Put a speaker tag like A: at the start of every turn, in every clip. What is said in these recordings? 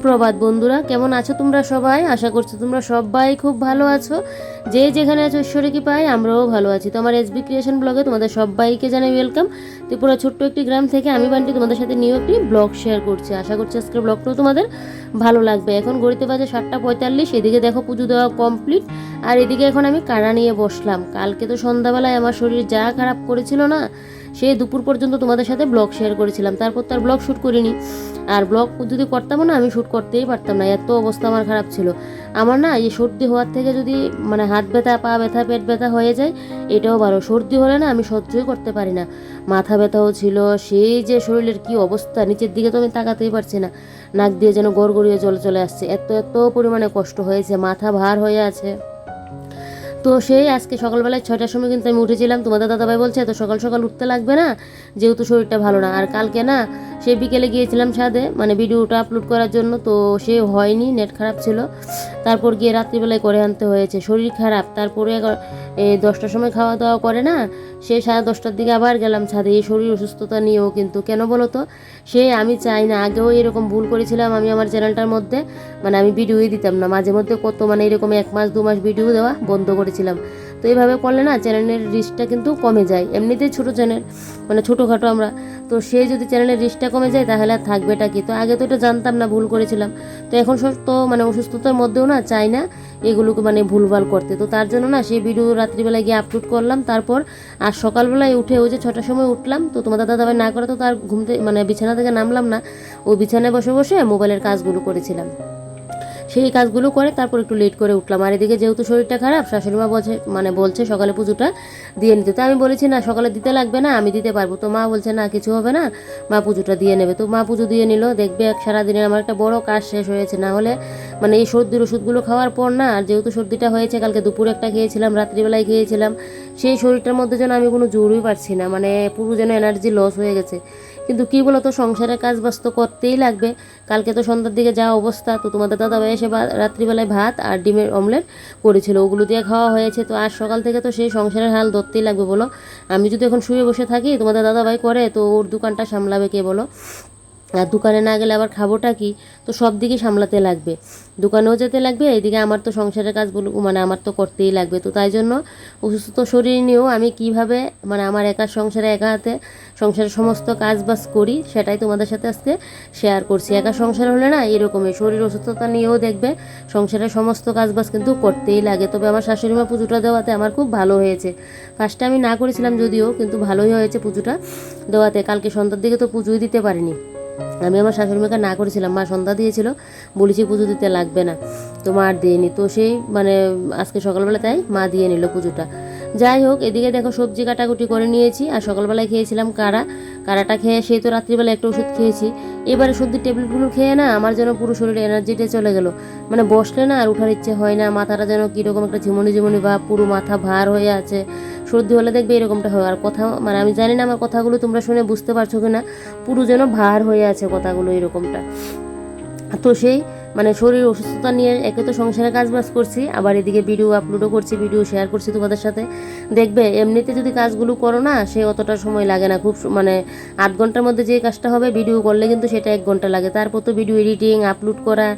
A: সুপ্রভাত বন্ধুরা, কেমন আছো তোমরা সবাই? আশা করছি তোমরা সবাই খুব ভালো আছো। যে যেখানে আছো ঈশ্বরে কি পাই আমরাও ভালো আছি। তো আমার এসবি ক্রিয়েশন ব্লগে তোমাদের সবাইকে জানাই ওয়েলকাম ত্রিপুরা ছোট্ট একটি গ্রাম থেকে আমি বান্টি তোমাদের সাথে নিউ একটি ব্লগ শেয়ার করছি। আশা করছি আজকের ব্লগটাও তোমাদের ভালো লাগবে। এখন গড়িতে বাজে সাতটা পঁয়তাল্লিশ। এদিকে দেখো পুজো দেওয়া কমপ্লিট আর এদিকে এখন আমি কাড়া নিয়ে বসলাম। কালকে তো সন্ধ্যাবেলায় আমার শরীর যা খারাপ করেছিল না সে দুপুর পর্যন্ত তোমাদের সাথে ব্লগ শেয়ার করেছিলাম। তারপর তো আর ব্লগ শ্যুট করিনি। আর ব্লগ যদি করতাম না, আমি শ্যুট করতেই পারতাম না। এত অবস্থা আমার খারাপ ছিল। আমার না এই সর্দি হওয়ার থেকে যদি মানে হাত ব্যথা, পা ব্যথা, পেট ব্যথা হয়ে যায়, এটাও ভালো। সর্দি হলে না আমি সহ্যই করতে পারি না। মাথা ব্যথাও ছিল, সেই যে শরীরের কি অবস্থা, নিচের দিকে তো আমি তাকাতেই পারছি না। নাক দিয়ে যেন গড়গড়িয়ে জল চলে আসছে। এত এত পরিমাণে কষ্ট হয়েছে। মাথা ভার হয়ে আছে। তো সেই আজকে সকালবেলায় ছয়টার সময় কিন্তু আমি উঠেছিলাম। তোমাদের দাদাভাই বলছে, এত সকাল সকাল উঠতে লাগবে না, যেহেতু শরীরটা ভালো না। আর কালকে না সে বিকেলে গিয়েছিলাম সাথে মানে ভিডিওটা আপলোড করার জন্য, তো সে হয়নি নেট খারাপ ছিল। তারপর গিয়ে রাত্রিবেলায় করে আনতে হয়েছে, শরীর খারাপ। তারপরে দশটার সময় খাওয়া দাওয়া করে না, সে সাড়ে দশটার দিকে আবার গেলাম ছাদে, এই শরীর অসুস্থতা নিয়েও কিন্তু। কেন বলো তো? সে আমি চাই না, আগেও এরকম ভুল করেছিলাম আমি আমার চ্যানেলটার মধ্যে মানে আমি ভিডিওই দিতাম না। মাঝে মধ্যে কত মানে এরকম এক মাস, দু মাস ভিডিও দেওয়া বন্ধ করেছিলাম। তো এইভাবে করলে না চ্যানেলের রিচটা কিন্তু কমে যায়। এমনিতেই ছোটো চ্যানেল মানে ছোটোখাটো আমরা। তো সে যদি চ্যানেলের রিচটা কমে যায় তাহলে আর থাকবেটা কি? তো আগে তো এটা জানতাম না, ভুল করেছিলাম। তো এখন তো মানে অসুস্থতার মধ্যেও না চাই না এগুলোকে মানে ভুলভাল করতে। তো তার জন্য না সেই ভিডিও রাত্রিবেলায় গিয়ে আপলোড করলাম। তারপর আর সকালবেলায় উঠে ওই যে ছটার সময় উঠলাম। তো তোমাদের দাদাভাই না করে তো তার ঘুম থেকে মানে বিছানা থেকে নামলাম না। ও বিছানায় বসে বসে মোবাইলের কাজগুলো করেছিলাম। সেই কাজগুলো করে, তারপর একটু লেট করে উঠলাম। আর এদিকে যেহেতু শরীরটা খারাপ, শাশুড়ি মা বলছে মানে বলছে সকালে পুজোটা দিয়ে নিতে। তো আমি বলেছি, না, সকালে দিতে লাগবে না, আমি দিতে পারব। তো মা বলছে, না, কিছু হবে না, মা পুজোটা দিয়ে নেবে। তো মা পুজো দিয়ে নিল। দেখবে এক সারাদিনে আমার একটা বড় কাজ শেষ হয়েছে। না হলে মানে এই সর্দির ওষুধগুলো খাওয়ার পর না, আর যেহেতু সর্দিটা হয়েছে, কালকে দুপুরে একটা খেয়েছিলাম, রাত্রিবেলায় খেয়েছিলাম, সেই শরীরটার মধ্যে যেন আমি কোনো জোরই পারছি না। মানে পুরো যেন এনার্জি লস হয়ে গেছে। কিন্তু কী বলতো, সংসারের কাজ ব্যস্ত তো করতেই লাগবে। কালকে তো সন্ধ্যার দিকে যা অবস্থা, তো তোমাদের দাদা ভাই এসে রাত্রিবেলায় ভাত আর ডিমের অমলেট করেছিল। ওগুলো দিয়ে খাওয়া হয়েছে, তো আর সকাল থেকে তো সেই সংসারের হাল ধরতেই লাগবে বলো। আমি যদি এখন শুয়ে বসে থাকি, তোমাদের দাদা ভাই করে, তো ওর দোকানটা সামলাবে কে বলো? আর দোকানে না গেলে আবার খাবোটা কি? তো সব দিকে সামলাতে লাগবে। দোকানেও যেতে লাগবে, এদিকে আমার তো সংসারের কাজগুলো মানে আমার তো করতেই লাগবে। তো তাই জন্য অসুস্থ শরীর নিয়েও আমি কীভাবে মানে আমার একা সংসারে একা হাতে সংসারের সমস্ত কাজ বাজ করি, সেটাই তোমাদের সাথে আজকে শেয়ার করছি। একা সংসার হলে না এরকমই, শরীর অসুস্থতা নিয়েও দেখবে, সংসারের সমস্ত কাজ বাজ কিন্তু করতেই লাগে। তবে আমার শাশুড়ি মা পুজোটা দেওয়াতে আমার খুব ভালো হয়েছে। ফার্স্টে আমি না করেছিলাম যদিও, কিন্তু ভালোই হয়েছে পুজোটা দেওয়াতে। কালকে সন্ধ্যার দিকে তো পুজোই দিতে পারিনি। আমি আমার শাশুড়ি মাকে না করেছিলাম। মা সন্ধ্যা দিয়েছিল, বলেছি পুজো দিতে লাগবে না। তো মা আর দিইনি তো সেই মানে আজকে সকালবেলা তাই মা দিয়ে নিল পুজোটা। যাই হোক, এদিকে দেখো সবজি কাটাকুটি করে নিয়েছি। আর সকালবেলায় খেয়েছিলাম কাড়া কাড়াটা খেয়ে সেই তো রাত্রিবেলা একটা ওষুধ খেয়েছি। এবারে সর্দির ট্যাবলেটগুলো খেয়ে না আমার যেন পুরো শরীরে এনার্জিটা চলে গেল। মানে বসলে না আর উঠার ইচ্ছে হয় না, মাথাটা যেন কীরকম একটা ঝিমুনি ঝিমুনি বা পুরো মাথা ভার হয়ে আছে। সর্দি হলে দেখবে এরকমটা হয়। আর কথা মানে আমি জানি না আমার কথাগুলো তোমরা শুনে বুঝতে পারছ কি না পুরো যেন ভার হয়ে আছে কথাগুলো এরকমটা। তো সেই মানে শরীর অসুস্থতা নিয়ে একে তো সংসারে কাজবাজ করছি, আবার এদিকে ভিডিও আপলোডও করছি ভিডিও শেয়ার করছি তোমাদের সাথে। দেখবে, এমনিতে যদি কাজগুলো করো না, সে অতটা সময় লাগে না। খুব মানে আধ ঘণ্টার মধ্যে যে কাজটা হবে ভিডিও করলে কিন্তু সেটা এক ঘণ্টা লাগে। তারপর তো ভিডিও এডিটিং আপলোড করা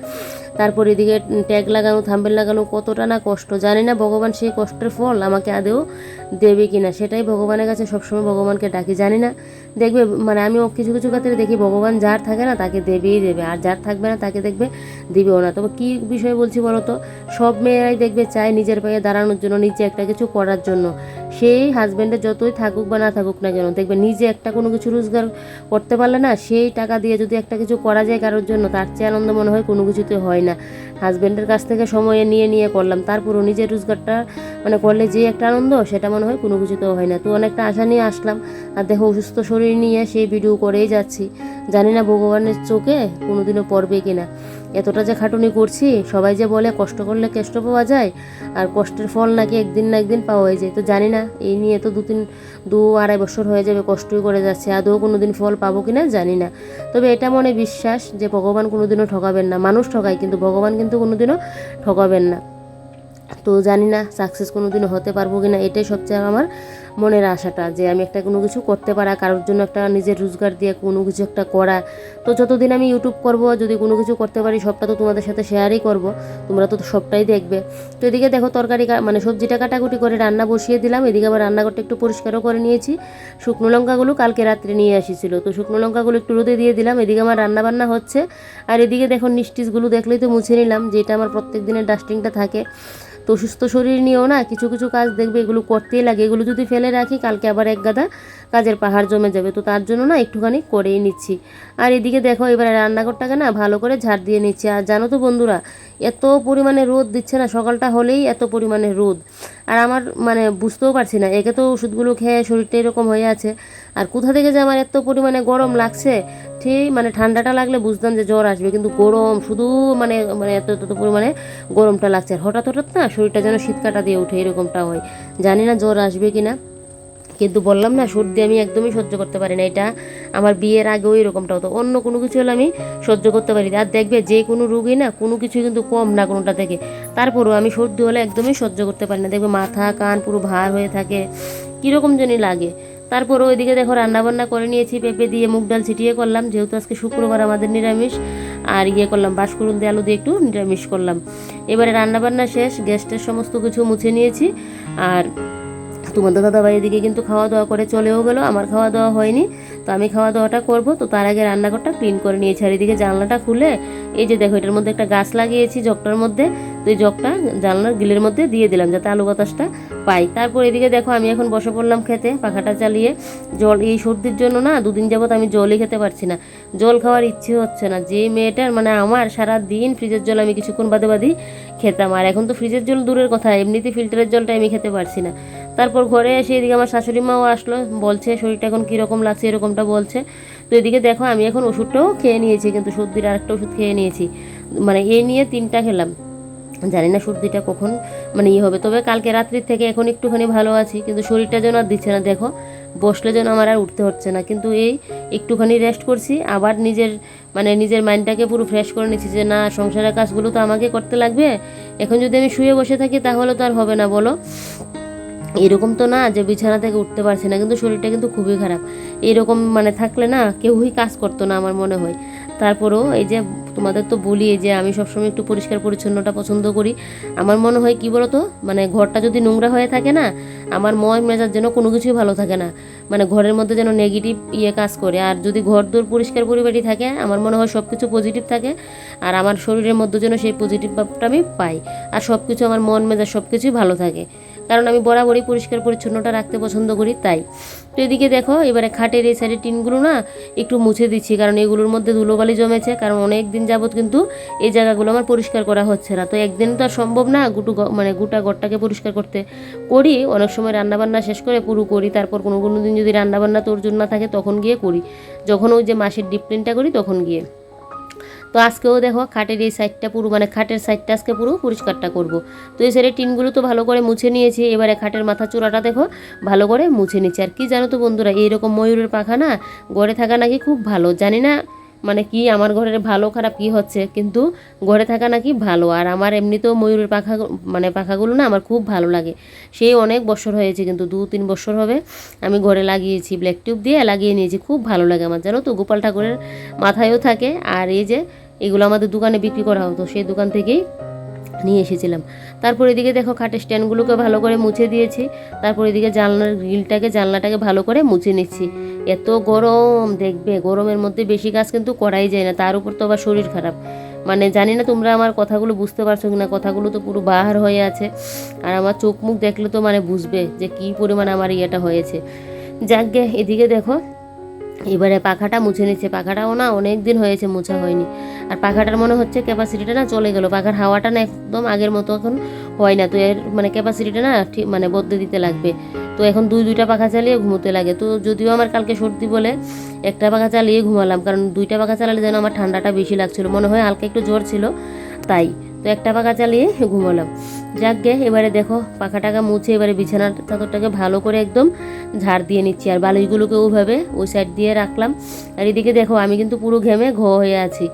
A: তারপর এদিকে ট্যাগ লাগানো থাম্বেল লাগানো, কতটা না কষ্ট। জানি না ভগবান সেই কষ্টের ফল আমাকে আদেও দেবে কি না সেটাই ভগবানের কাছে সবসময় ভগবানকে ডাকি, জানি না। দেখবে মানে আমিও কিছু কিছু ক্ষেত্রে দেখি ভগবান যার থাকে না তাকে দেবেই দেবে, আর যার থাকবে না তাকে দেখবে দিবেও না। তবে কী বিষয়ে বলছি বলো তো সব মেয়েরাই দেখবে চায় নিজের পায়ে দাঁড়ানোর জন্য, নিজে একটা কিছু করার জন্য। সেই হাজব্যান্ডের যতই থাকুক বা না থাকুক না কেন, দেখবে নিজে একটা কোনো কিছু রোজগার করতে পারলে না, সেই টাকা দিয়ে যদি একটা কিছু করা যায় কারোর জন্য, তার চেয়ে আনন্দ মনে হয় কোনো কিছুতে হয় না। হাজব্যান্ডের কাছ থেকে সময়ে নিয়ে নিয়ে করলাম, তারপরও নিজের রোজগারটা মানে করলে যে একটা আনন্দ, সেটা মনে হয় কোনো কিছুতেও হয় না। তো অনেকটা আশা নিয়ে আসলাম, আর দেখো অসুস্থ শরীর নিয়ে সেই ভিডিও করেই যাচ্ছি। জানি না ভগবানের চোখে কোনোদিনও পড়বে কিনা। এতটা যে খাটুনি করছি, সবাই যে বলে কষ্ট করলে কেষ্ট পাওয়া যায়, আর কষ্টের ফল নাকি একদিন না একদিন পাওয়া যায়। তো জানি না, এই নিয়ে তো দু তিন দু আড়াই বছর হয়ে যাবে কষ্টই করে যাচ্ছে, আদৌ কোনো দিন ফল পাবো কি না জানি না। তবে এটা মনে বিশ্বাস যে ভগবান কোনোদিনও ঠকাবেন না। মানুষ ঠকায়, কিন্তু ভগবান কিন্তু কোনোদিনও ঠকাবেন না। তো জানি না সাকসেস কোনো দিনও হতে পারব কি না এটাই সবচেয়ে আমার মনের আশাটা যে আমি একটা কোনো কিছু করতে পারা, কারোর জন্য একটা নিজের রোজগার দিয়ে কোনো কিছু একটা করা। তো যতদিন আমি ইউটিউব করব, যদি কোনো কিছু করতে পারি, সবটা তো তোমাদের সাথে শেয়ারই করব। তোমরা তো সবটাই দেখবে। তো এদিকে দেখো তরকারি মানে সবজিটা কাটাকুটি করে রান্না বসিয়ে দিলাম। এদিকে আবার রান্নাঘরটা একটু পরিষ্কারও করে নিয়েছি। শুকনো লঙ্কাগুলো কালকে রাত্রে নিয়ে আসিছিল। তো শুকনো লঙ্কাগুলো একটু রোদে দিয়ে দিলাম। এদিকে আমার রান্না বান্না হচ্ছে। আর এদিকে দেখো নিস্টিসগুলো দেখলেই তো মুছে নিলাম, যেটা আমার প্রত্যেক দিনের ডাস্টিংটা থাকে। তো সুস্থ শরীর নিয়েও না কিছু কিছু কাজ দেখবে এগুলো করতেই লাগে। এগুলো যদি ফেলে রাখি, কালকে আবার এক গাদা কাজের পাহাড় জমে যাবে। তো তার জন্য না একটুখানি করেই নিচ্ছি। আর এদিকে দেখো এবারে রান্নাঘরটাকে না ভালো করে ঝাড় দিয়ে নিচ্ছি। আর জানো তো বন্ধুরা, এত পরিমাণে রোদ দিচ্ছে না, সকালটা হলেই এত পরিমাণে রোদ। আর আমার মানে বুঝতেও পারছি না, একে তো ওষুধগুলো খেয়ে শরীরটা এরকম হয়ে আছে। আর কোথা থেকে যে আমার এত পরিমাণে গরম লাগছে? ঠিক মানে ঠান্ডাটা লাগলে বুঝতাম যে জ্বর আসবে, কিন্তু গরম, শুধু মানে মানে এত এত পরিমাণে গরমটা লাগছে। আর হঠাৎ হঠাৎ না শরীরটা যেন শীত কাটা দিয়ে ওঠে, এরকমটা হয়। জানি না জ্বর আসবে কি না কিন্তু বললাম না, সর্দি আমি একদমই সহ্য করতে পারি না। এটা আমার বিয়ের আগেও এরকমটা হতো। অন্য কোনো কিছু হলে আমি সহ্য করতে পারি আর দেখবে যে কোনো রুগী না কোনো কিছু কিন্তু কম না কোনোটা থেকে। তারপরেও আমি সর্দি হলে একদমই সহ্য করতে পারি না। দেখবে মাথা, কান পুরো ভার হয়ে থাকে। কীরকম জানি লাগে। তারপরে ওইদিকে দেখো রান্নাবান্না করে নিয়েছি, পেঁপে দিয়ে মুগ ডাল ছিটিয়ে করলাম, যেহেতু আজকে শুক্রবার আমাদের নিরামিষ, আর ইয়ে করলাম বাঁশকুড়ুন দিয়ে আলু দিয়ে একটু নিরামিষ করলাম। এবারে রান্নাবান্না শেষ, গ্যাসটের সমস্ত কিছু মুছে নিয়েছি, আর তোমাদের দাদাভাই এদিকে কিন্তু খাওয়া দাওয়া করে চলেও গেলো, আমার খাওয়া দাওয়া হয়নি, তো আমি খাওয়া দাওয়াটা করব, তো তার আগে রান্নাঘরটা ক্লিন করে নিয়েছি, আর এদিকে জানলাটা খুলে, এই যে দেখো এটার মধ্যে একটা গাছ লাগিয়েছি, জগটার মধ্যে তো এই জগটা জানলার গিলের মধ্যে দিয়ে দিলাম যাতে আলু বাতাসটা পাই। তারপর এদিকে দেখো আমি এখন বসে পড়লাম খেতে, পাখাটা চালিয়ে। জল, এই সর্দির জন্য না দুদিন যাবত আমি জলই খেতে পারছি না। জল খাওয়ার ইচ্ছে হচ্ছে না। যে মেয়েটার মানে আমার সারা দিন ফ্রিজের জল আমি কিছুক্ষণ বাদে বাদেই খেতাম। আর এখন তো ফ্রিজের জল দূরের কথা, এমনিতে ফিল্টারের জলটা আমি খেতে পারছি না। তারপর ঘরে এসে এদিকে আমার শাশুড়ি মাও আসলো, বলছে, শরীরটা এখন কীরকম লাগছে? এরকমটা বলছে। তো এদিকে দেখো আমি এখন ওষুধটাও খেয়ে নিয়েছি, কিন্তু সর্দির আরেকটা ওষুধ খেয়ে নিয়েছি। মানে এই নিয়ে তিনটা খেলাম। জানি না সর্দিটা কখন মানে ইয়ে হবে। তবে কালকে রাত্রির থেকে এখন একটুখানি ভালো আছি, কিন্তু শরীরটা যেন আর দিচ্ছে না। দেখো, বসলে যেন আমার আর উঠতে হচ্ছে না। কিন্তু এই একটুখানি রেস্ট করছি, আবার নিজের মানে নিজের মাইন্ডটাকে পুরো ফ্রেশ করে নিচ্ছি যে, না, সংসারের কাজগুলো তো আমাকে করতে লাগবে। এখন যদি আমি শুয়ে বসে থাকি, তাহলে তো আর হবে না। বলো। এরকম তো না যে, বিছানা থেকে উঠতে পারছি না। কিন্তু শরীরটা কিন্তু খুবই খারাপ। এরকম মানে থাকলে না কেউই কাজ করতো না আমার মনে হয়। তারপরেও এই যে তোমাদের তো বলি যে আমি সবসময় একটু পরিষ্কার পরিচ্ছন্নটা পছন্দ করি। আমার মনে হয় কি বলতো? মানে ঘরটা যদি নোংরা হয়ে থাকে না, আমার ময় মেজাজ যেন কোনো কিছুই ভালো থাকে না। মানে ঘরের মধ্যে যেন নেগেটিভ ইয়ে কাজ করে। আর যদি ঘর দূর পরিষ্কার পরিপাটি থাকে, আমার মনে হয় সব কিছু পজিটিভ থাকে। আর আমার শরীরের মধ্যে যেন সেই পজিটিভ ভাবটা আমি পাই। আর সব কিছু আমার মন মেজাজ সব কিছুই ভালো থাকে। কারণ আমি বরাবরই পরিষ্কার পরিচ্ছন্নটা রাখতে পছন্দ করি, তাই। তো এদিকে দেখো, এবারে খাটের এই সাইডের টিনগুলো না একটু মুছে দিচ্ছি, কারণ এগুলোর মধ্যে ধুলোবালি জমেছে, কারণ অনেক দিন যাবৎ কিন্তু এই জায়গাগুলো আমার পরিষ্কার করা হচ্ছে না। তো একদিন তো আর সম্ভব না গুটু মানে গোটা ঘরটাকে পরিষ্কার করতে। করি, অনেক সময় রান্নাবান্না শেষ করে পুরো করি, তারপর কোনো কোনো দিন যদি রান্নাবান্না তোর জন্য না থাকে তখন গিয়ে করি। যখন ওই যে মাসের ডিপ্লিনটা করি তখন গিয়ে। তো আজকেও দেখো খাটের এই সাইডটা পুরো মানে খাটের সাইডটা আজকে পুরো পরিষ্কারটা করব। তো এই সাইডের টিনগুলো তো ভালো করে মুছে নিয়েছি, এবারে খাটের মাথা চূড়াটা দেখো ভালো করে মুছে নিচ্ছি আর কি জানো তো বন্ধুরা, এইরকম ময়ূরের পাখা না গড়ে থাকা নাকি খুব ভালো। জানি না মানে কি আমার ঘরের ভালো খারাপ কি হচ্ছে, কিন্তু ঘরে থাকা নাকি ভালো। আর আমার এমনিতেও ময়ূরের পাখা মানে পাখাগুলো না আমার খুব ভালো লাগে। সেই অনেক বছর হয়েছে কিন্তু দু তিন বছর হবে আমি ঘরে লাগিয়েছি ব্ল্যাক টিউব দিয়ে লাগিয়ে নিয়েছি। খুব ভালো লাগে আমার, জানো তো গোপাল ঠাকুরের মাথায়ও থাকে। আর এই যে এগুলো আমাদের দোকানে বিক্রি করা হতো, সেই দোকান থেকেই নিয়ে এসেছিলাম। তারপর এদিকে দেখো খাটের স্ট্যান্ডগুলোকে ভালো করে মুছে দিয়েছি, তারপর এদিকে জানলার গ্রিলটাকে, জানলাটাকে ভালো করে মুছে নিচ্ছি। এত গরম, দেখবে গরমের মধ্যে বেশি কাজ কিন্তু করাই যায় না, তার উপর তো আবার শরীর খারাপ। মানে জানি না তোমরা আমার কথাগুলো বুঝতে পারছ কি না কথাগুলো তো পুরো বাহার হয়ে আছে। আর আমার চোখ মুখ দেখলে তো মানে বুঝবে যে কী পরিমাণে আমার ইয়েটা হয়েছে। যাকগে এদিকে দেখো এবারে পাখাটা মুছে নিচ্ছে। পাখাটাও না অনেক দিন হয়েছে মুছা হয়নি। আর পাখাটার মনে হচ্ছে ক্যাপাসিটিটা না চলে গেল। পাখার হাওয়াটা না একদম আগের মতো এখন হয় না। তো এর মানে ক্যাপাসিটিটা না ঠিক মানে বদলে দিতে লাগবে। তো এখন দুই, দুইটা পাখা চালিয়ে ঘুমোতে লাগে। তো যদিও আমার কালকে সর্দি বলে একটা পাখা চালিয়ে ঘুমালাম। কারণ দুইটা পাখা চালালে যেন আমার ঠান্ডাটা বেশি লাগছিল। মনে হয় হালকা একটু জ্বর ছিল, তাই। তো একটা পাখা চালিয়ে ঘুমালাম। যাক গে, এবারে দেখো পাখা টাকা মুছে এবারে বিছানার চাদরটাকে ভালো করে একদম ঝাড় দিয়ে নিচ্ছি। আর বালিশগুলোকে ওইভাবে ওই সাইড দিয়ে রাখলাম। আর এদিকে দেখো, আমি কিন্তু পুরো ঘেমে ঘ হয়ে আছি।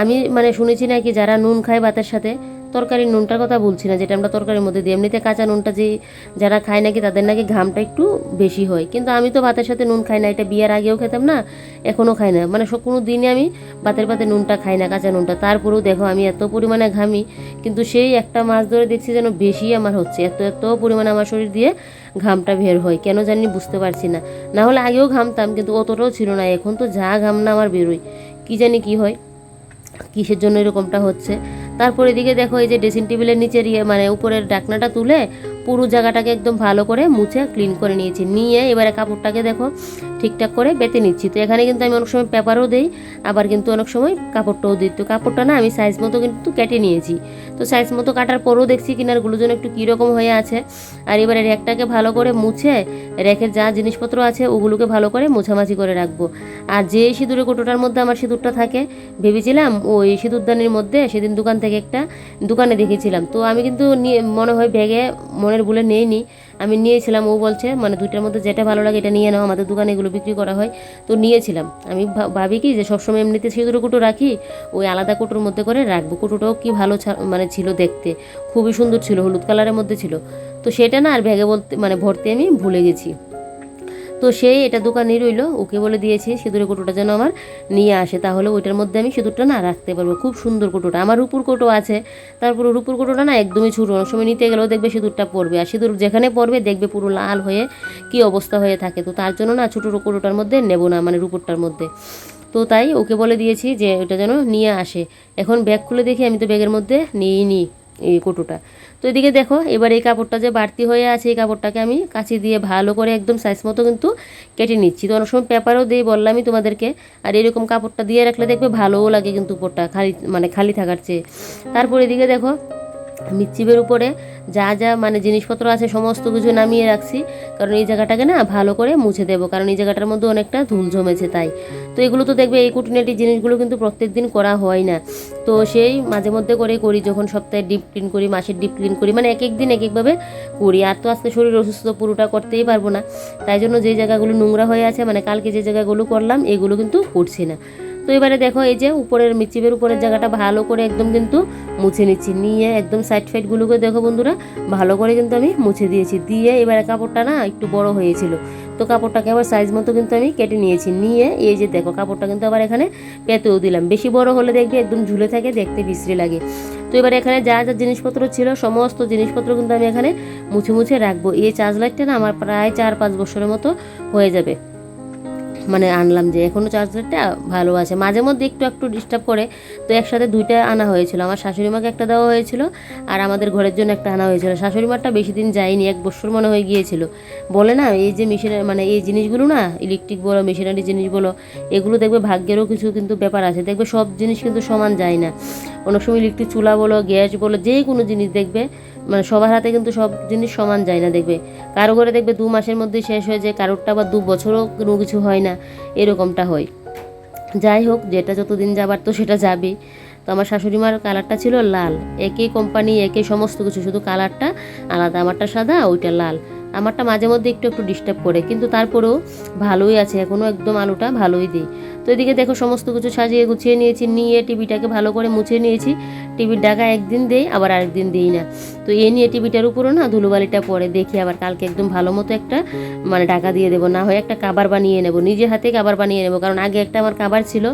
A: আমি মানে শুনেছি নাকি যারা নুন খায় ভাতের সাথে তরকারির নুনটার কথা বলছি না, যেটা আমরা তরকারির মধ্যে দিই। এমনিতে কাঁচা নুনটা যে যারা খায় নাকি, তাদের নাকি ঘামটা একটু বেশি হয়। কিন্তু আমি তো ভাতের সাথে নুন খাই না, এটা বিয়ার আগেও খেতাম না, এখনও খাই না। মানে কোনো দিনে আমি ভাতের পাতে নুনটা খাই না, কাঁচা নুনটা। তারপরেও দেখো, আমি এত পরিমাণে ঘামি, কিন্তু সেই একটা মাছ ধরে দেখছি যেন বেশি আমার হচ্ছে। এত এত পরিমাণে আমার শরীর দিয়ে ঘামটা বের হয়। কেন জানি বুঝতে পারছি না। না হলে আগেও ঘামতাম, কিন্তু অতটাও ছিল না। এখন তো যা ঘাম না আমার বেরোয়। কী জানি কি হয়, কিসের জন্য এরকমটা হচ্ছে? তারপর এদিকে দেখো এই যে ড্রেসিং টেবিলের নিচের ইয়ে মানে উপরের ডাকনাটা তুলে পুরো জায়গাটাকে একদম ভালো করে মুছে ক্লিন করে নিয়েছি। নিয়ে এবারে কাপড়টাকে দেখো ঠিকঠাক করে বেতে নিচ্ছি। তো এখানে কিন্তু আমি অনেক সময় পেপারও দিই, আবার কিন্তু অনেক সময় কাপড়টাও দিই। তো কাপড়টা না আমি সাইজ মতো কিন্তু কেটে নিয়েছি। তো সাইজ মতো কাটার পরও দেখছি কিনারগুলো যেন একটু কীরকম হয়ে আছে। আর এবারে র্যাকটাকে ভালো করে মুছে র্যাকের যা জিনিসপত্র আছে ওগুলোকে ভালো করে মোছামাছি করে রাখব। আর যে সিঁদুরের কোটোটার মধ্যে আমার সিঁদুরটা থাকে, ভেবেছিলাম ওই সিঁদুরদানির মধ্যে সেদিন দোকান থেকে একটা দোকানে দেখেছিলাম। তো আমি কিন্তু নিয়ে মনে হয় ব্যাগে মনের বলে নিইনি। আমি নিয়েছিলাম, ও বলছে মানে দুইটার মধ্যে যেটা ভালো লাগে এটা নিয়ে নাও, আমাদের দোকানে এগুলো বিক্রি করা হয়। তো নিয়েছিলাম। আমি ভাবি কি যে সবসময় এমনিতে সিঁদুর কুটো রাখি, ওই আলাদা কুটোর মধ্যে করে রাখব। কুটোটাও কি ভালো মানে ছিল দেখতে, খুবই সুন্দর ছিল, হলুদ কালারের মধ্যে ছিল। তো সেটা না আর ব্যাগে বলতে মানে ভর্তি আমি ভুলে গেছি। তো সেই এটা দোকানেই রইল। ওকে বলে দিয়েছি, সিঁদুরের কোটোটা যেন আমার নিয়ে আসে। তাহলে ওইটার মধ্যে আমি সিঁদুরটা না রাখতে পারব। খুব সুন্দর কোটোটা। আমার রূপুর কোটো আছে। তারপর রূপুর কোটোটা না একদমই ছোটো। অনেক সময় নিতে গেলেও দেখবে সিঁদুরটা পড়বে। আর সিঁদুর যেখানে পড়বে দেখবে পুরো লাল হয়ে কি অবস্থা হয়ে থাকে। তো তার জন্য না ছোটো কোটোটার মধ্যে নেব না মানে রূপুরটার মধ্যে। তো তাই ওকে বলে দিয়েছি যে ওটা যেন নিয়ে আসে। এখন ব্যাগ খুলে দেখি, আমি তো ব্যাগের মধ্যে নিয়েই নিই এই কোটোটা। তো এদিকে দেখো, এবার এই কাপড়টা যে বাড়তি হয়ে আছে, এই কাপড়টাকে আমি কাঁচি দিয়ে ভালো করে একদম সাইজ মতো কিন্তু কেটে নিচ্ছি। তো অনেক সময় পেপারও দিয়ে বললামই তোমাদেরকে, আর এরকম কাপড়টা দিয়ে রাখলে দেখবে ভালোও লাগে কিন্তু উপরটা খালি মানে খালি থাকার চেয়ে। তারপর এদিকে দেখো মিচিবের উপরে যা যা মানে জিনিসপত্র আছে, সমস্ত কিছু নামিয়ে রাখছি। কারণ এই জায়গাটাকে না ভালো করে মুছে দেবো, কারণ এই জায়গাটার মধ্যে অনেকটা ধুল জমেছে তাই। তো এগুলো তো দেখবে এই কুটিনাটি জিনিসগুলো কিন্তু প্রত্যেক দিন করা হয় না। তো সেই মাঝে মধ্যে করে করি, যখন সপ্তাহে ডিপ ক্লিন করি, মাসের ডিপ ক্লিন করি মানে এক এক দিন এক একভাবে করি। আর তো আজকে শরীর অসুস্থ, পুরোটা করতেই পারব না। তাই জন্য যে জায়গাগুলো নোংরা হয়ে আছে মানে কালকে যে জায়গাগুলো করলাম, এগুলো কিন্তু করছি না। তো এবারে দেখো এই যে উপরের মিচিবের উপরের জায়গাটা ভালো করে একদম কিন্তু মুছে নিচ্ছি। নিয়ে একদম সাইড ফাইডগুলোকে দেখো বন্ধুরা, ভালো করে কিন্তু আমি মুছে দিয়েছি। দিয়ে এবারে কাপড়টা না একটু বড় হয়েছিল। তো কাপড়টাকে আবার সাইজ মতো কিন্তু আমি কেটে নিয়েছি। নিয়ে এই যে দেখো কাপড়টা কিন্তু আবার এখানে পেতেও দিলাম। বেশি বড় হলে দেখবে একদম ঝুলে থাকে, দেখতে বিশ্রী লাগে। তো এবার এখানে যা যা জিনিসপত্র ছিল, সমস্ত জিনিসপত্র কিন্তু আমি এখানে মুছে মুছে রাখব। এই চার্জ লাইটটা না আমার প্রায় চার পাঁচ বছরের মতো হয়ে যাবে। মানে আনলাম যে এখনও চার্জারটা ভালো আছে। মাঝে মধ্যে একটু একটু ডিস্টার্ব করে। তো একসাথে দুইটা আনা হয়েছিল। আমার শাশুড়ি মাকে একটা দেওয়া হয়েছিল আর আমাদের ঘরের জন্য একটা আনা হয়েছিল। শাশুড়ি মারটা বেশি দিন যায়নি, এক বছর মনে হয়ে গিয়েছিল। বলে না, এই যে মেশিনারি মানে এই জিনিসগুলো না ইলেকট্রিক বলো মেশিনারি জিনিস বলো এগুলো দেখবে ভাগ্যেরও কিছু কিন্তু ব্যাপার আছে। দেখবে সব জিনিস কিন্তু সমান যায় না। অনেক সময় ইলেকট্রিক চুলা বলো, গ্যাস বলো, যে কোনো জিনিস দেখবে মানে সবার হাতে কিন্তু সব জিনিস সমান যায় না দেখবে। কারও ঘরে দেখবে দু মাসের মধ্যে শেষ হয়ে যায়, কারোরটা আবার দু বছরও কোনো কিছু হয় না। এরকমটা হয়। যাই হোক, যেটা যতদিন যাবার তো সেটা যাবে। তো আমার শাশুড়ি মার কালারটা ছিল লাল। একই কোম্পানি একই সমস্ত কিছু, শুধু কালারটা আলাদা। আমারটা সাদা, ওইটা লাল। আমারটা মাঝে মধ্যে একটু একটু ডিস্টার্ব করে, কিন্তু তারপরেও ভালোই আছে। এখনও একদম আলোটা ভালোই দিই। তো এদিকে দেখো সমস্ত কিছু সাজিয়ে গুছিয়ে নিয়েছি, নিয়ে টিভিটাকে ভালো করে মুছে নিয়েছি। টিভির ডাকা একদিন দেই, আবার আরেকদিন দিই না। তো এ নিয়ে টিভিটার উপরও না ধুলোবালিটা পরে দেখি আবার কালকে একদম ভালো মতো একটা মানে ডাকা দিয়ে দেবো। না হয় একটা কাবার বানিয়ে নেব, নিজে হাতে কাবার বানিয়ে নেব। কারণ আগে একটা আমার কাবার ছিল,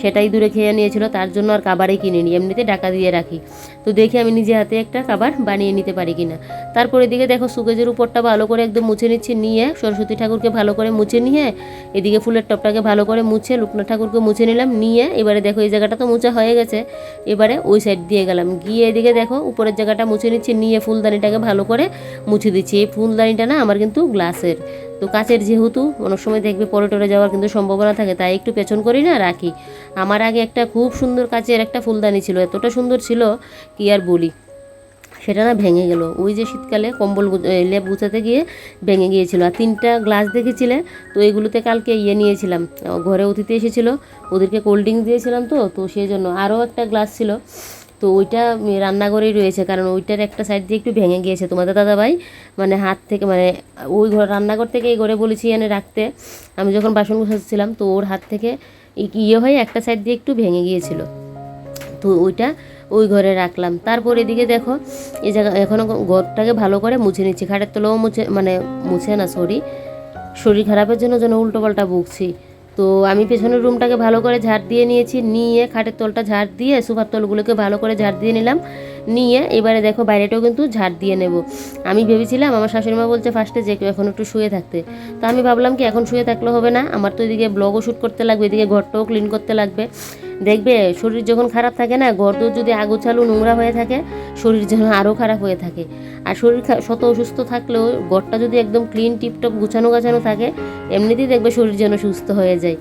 A: সেটাই দূরে খেয়ে নিয়েছিল, তার জন্য আর কাবারই কিনে নিই এমনিতে ডাকা দিয়ে রাখি। তো দেখি আমি নিজে হাতে একটা কাবার বানিয়ে নিতে পারি কিনা। তারপরে এদিকে দেখো সুকেজের উপরটা ভালো করে একদম মুছে নিচ্ছি, নিয়ে সরস্বতী ঠাকুরকে ভালো করে মুছে নিয়ে, এদিকে ফুলের টপটাকে ভালো করে মুছে, লুকনা ঠাকুরকে মুছে নিলাম, নিয়ে এবারে দেখো এই জায়গাটা তো মুছা হয়ে গেছে, এবারে ওই সাইড দিয়ে গেলাম। গিয়ে এদিকে দেখো উপরের জায়গাটা মুছে নিচ্ছি, নিয়ে ফুলদানিটাকে ভালো করে মুছে দিচ্ছি। এই ফুলদানিটা না আমার কিন্তু গ্লাসের তো কাচের যেহেতু, অনেক সময় দেখবে পরে টরে যাওয়ার কিন্তু সম্ভাবনা থাকে, তাই একটু পেছন করি না, রাখি। আমার আগে একটা খুব সুন্দর কাচের একটা ফুলদানি ছিল, এতটা সুন্দর ছিল কি আর বলি। সেটা না ভেঙে গেল। ওই যে শীতকালে কম্বল লেপ গুছাতে গিয়ে ভেঙে গিয়েছিল। আর তিনটা গ্লাস দেখেছিলে? তো এগুলোতে কালকে ইয়ে নিয়েছিলাম। ঘরে অতিথি এসেছিল। ওদেরকে কোল্ড ড্রিঙ্কস দিয়েছিলাম তো তো সেই জন্য আরও একটা গ্লাস ছিল। তো ওইটা রান্নাঘরেই রয়েছে। কারণ ওইটার একটা সাইড দিয়ে একটু ভেঙে গিয়েছে। তোমাদের দাদাভাই মানে হাত থেকে মানে ওই ঘর, রান্নাঘর থেকে এই ঘরে বলেছি এনে রাখতে। আমি যখন বাসন গুছাচ্ছিলাম, তো ওর হাত থেকে ইয়ে হয়ে একটা সাইড দিয়ে একটু ভেঙে গিয়েছিল। তো ওইটা ওই ঘরে রাখলাম। তারপর এদিকে দেখো, এই জায়গা এখনও ঘরটাকে ভালো করে মুছে নিচ্ছি। খাটের তলাও মুছে মানে মুছে না সরি শরীর খারাপের জন্য যেন উল্টোপাল্টা বকছি। তো আমি পেছনের রুমটাকে ভালো করে ঝাড় দিয়ে নিয়েছি, নিয়ে খাটের তলটা ঝাড় দিয়ে সোফার তলগুলোকে ভালো করে ঝাড় দিয়ে নিলাম। নিয়ে এবারে দেখো বাইরেটাও কিন্তু ঝাড় দিয়ে নেব। আমি ভেবেছিলাম, আমার শাশুড়ি মা বলছে ফার্স্টে যে এখন একটু শুয়ে থাকতে। তো আমি ভাবলাম কি, এখন শুয়ে থাকলে হবে না। আমার তো এদিকে ব্লগও শ্যুট করতে লাগবে, এদিকে ঘরটাও ক্লিন করতে লাগবে। দেখবে শরীর যখন খারাপ থাকে না ঘর দোর যদি আগুছালু নোংরা হয়ে থাকে, শরীর যেন আরও খারাপ হয়ে থাকে। আর শরীর শত অসুস্থ থাকলেও ঘরটা যদি একদম ক্লিন টিপটপ গুছানো গাছানো থাকে, এমনিতেই দেখবে শরীর যেন সুস্থ হয়ে যায়।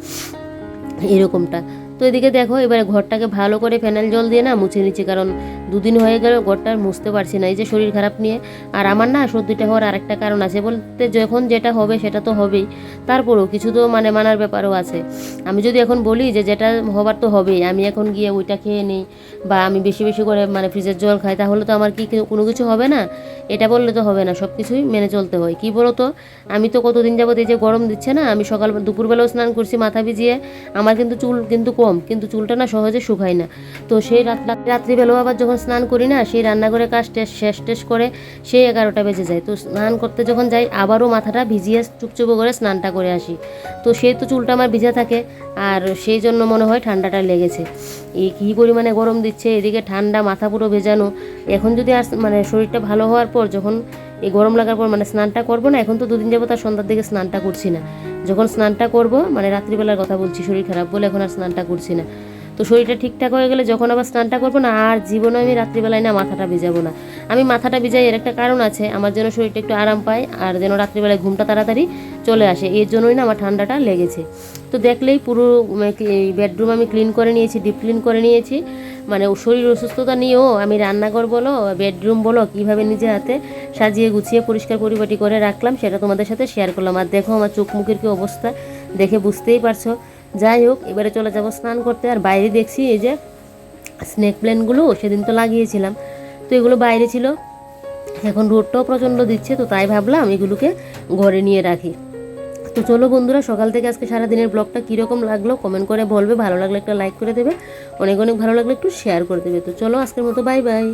A: এরকমটা। তো এদিকে দেখো, এবারে ঘরটাকে ভালো করে ফেনাল জল দিয়ে না মুছে নিচ্ছি, কারণ দুদিন হয়ে গেল ঘরটা মুছতে পারছি না। এই যে শরীর খারাপ নিয়ে, আর আমার না সর্দিটা হওয়ার আরেকটা কারণ আছে। বলতে যখন যেটা হবে সেটা তো হবেই। তারপরেও কিছু তো মানে মানার ব্যাপারও আছে। আমি যদি এখন বলি যে যেটা হবার তো হবেই, আমি এখন গিয়ে ওইটা খেয়ে নিই বা আমি বেশি বেশি করে মানে ফ্রিজের জল খাই, তাহলে তো আমার কি কোনো কিছু হবে না? এটা বললে তো হবে না সব কিছুই মেনে চলতে হয়। কি বলো তো আমি তো কতদিন যাবত এই যে গরম দিচ্ছে না, আমি সকাল দুপুরবেলাও স্নান করছি, মাথা ভিজিয়ে, আমার কিন্তু চুল কিন্তু কম, কিন্তু চুলটা না সহজে শুকায় না। তো সেই রাত- রাত্রিবেলাও আবার যখন স্নান করি না, সেই রান্নাঘরে কাজ টেস্ট শেষ টেস্ট করে সেই এগারোটা বেজে যায়। তো স্নান করতে যখন যাই, আবারও মাথাটা ভিজিয়ে চুপচুপ করে স্নানটা করে আসি। তো সে তো চুলটা আমার ভিজা থাকে, আর সেই জন্য মনে হয় ঠান্ডাটা লেগেছে। এই কী পরিমাণে গরম দিচ্ছে, এদিকে ঠান্ডা, মাথা পুরো ভেজানো। এখন যদি আর মানে শরীরটা ভালো হওয়ার পর, যখন এই গরম লাগার পর মানে স্নানটা করব না, এখন তো দুদিন যাব তার সন্ধ্যার দিকে স্নানটা করছি না। যখন স্নানটা করব মানে রাত্রিবেলার কথা বলছি, শরীর খারাপ বলে এখন আর স্নানটা করছি না। তো শরীরটা ঠিকঠাক হয়ে গেলে যখন আবার স্নানটা করব না, আর জীবনে আমি রাত্রিবেলায় না মাথাটা ভিজাবো না। আমি মাথাটা ভিজাই এর একটা কারণ আছে, আমার যেন শরীরটা একটু আরাম পায়, আর যেন রাত্রিবেলায় ঘুমটা তাড়াতাড়ি চলে আসে, এর জন্যই না আমার ঠান্ডাটা লেগেছে। তো দেখলেই পুরো বেডরুম আমি ক্লিন করে নিয়েছি ডিপ ক্লিন করে নিয়েছি। মানে শরীর অসুস্থতা নিয়েও আমি রান্নাঘর বলো বেডরুম বলো, কীভাবে নিজে হাতে সাজিয়ে গুছিয়ে পরিষ্কার পরিপাটি করে রাখলাম, সেটা তোমাদের সাথে শেয়ার করলাম। আর দেখো আমার চোখ মুখের কি অবস্থা, দেখে বুঝতেই পারছ। যাই হোক, এবারে চলে যাব স্নান করতে। আর বাইরে দেখছি এই যে স্নেক প্লেনগুলো সেদিন তো লাগিয়েছিলাম। তো এগুলো বাইরে ছিল। এখন রোডটাও প্রচণ্ড দিচ্ছে, তো তাই ভাবলাম এগুলোকে ঘরে নিয়ে রাখি। তো চলো বন্ধুরা, সকাল থেকে আজকে সারাদিনের ব্লগটা কীরকম লাগল কমেন্ট করে বলবে। ভালো লাগলে একটা লাইক করে দেবে, অনেক অনেক ভালো লাগলে একটু শেয়ার করে দেবে। তো চলো আজকের মতো বাই বাই